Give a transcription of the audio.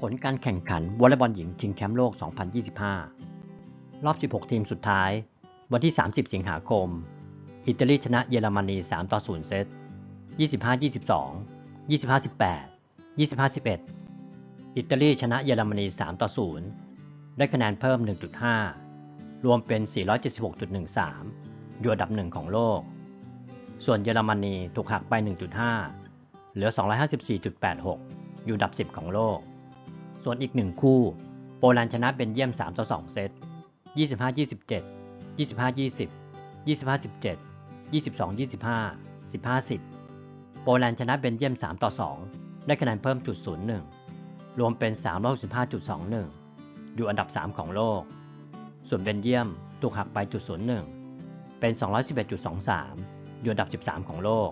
ผลการแข่งขันวอลเลย์บอลหญิงชิงแชมป์โลก 2025 รอบ 16 ทีมสุดท้าย วันที่ 30 สิงหาคม อิตาลีชนะเยอรมนี 3 ต่อ 0 เซต 25-22 25-18 25-11 อิตาลีชนะเยอรมนี 3 ต่อ 0 ได้คะแนนเพิ่ม 1.5 รวมเป็น 476.13 อยู่อันดับหนึ่งของโลก ส่วนเยอรมนีถูกหักไป 1.5 เหลือ 254.86 อยู่อันดับ 10 ของโลก ส่วนอีกหนึ่งคู่ โปแลนด์ชนะเบนเยียม 3 ต่อ 2 เซต 25-27 25-20 25-17 22-25 15-10 โปแลนด์ชนะเบนเยียม 3 ต่อ 2 ได้คะแนนเพิ่มจุด 01 รวมเป็น 365.21 อยู่อันดับ 3 ของโลก ส่วนเบนเยียมถูกหักไปจุด 01 เป็น 211.23 อยู่อันดับ 13 ของโลก